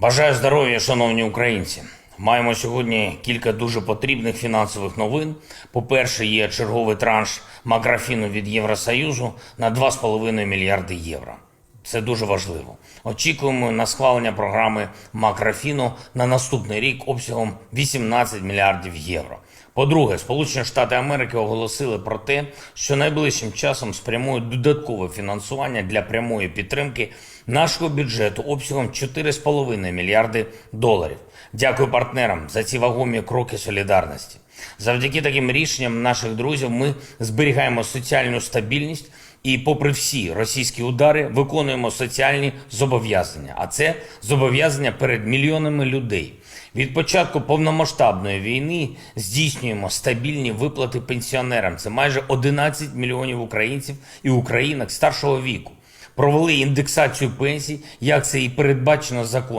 Бажаю здоров'я, шановні українці. Маємо сьогодні кілька дуже потрібних фінансових новин. По-перше, є черговий транш макрофіну від Євросоюзу на 2,5 мільярди євро. Це дуже важливо. Очікуємо на схвалення програми макрофіну на наступний рік обсягом 18 мільярдів євро. По-друге, Сполучені Штати Америки оголосили про те, що найближчим часом спрямують додаткове фінансування для прямої підтримки нашого бюджету обсягом 4,5 мільярди доларів. Дякую партнерам за ці вагомі кроки солідарності. Завдяки таким рішенням наших друзів ми зберігаємо соціальну стабільність і, попри всі російські удари, виконуємо соціальні зобов'язання. А це зобов'язання перед мільйонами людей. Від початку повномасштабної війни здійснюємо стабільні виплати пенсіонерам. Це майже 11 мільйонів українців і українок старшого віку. Провели індексацію пенсій, як це і передбачено законом.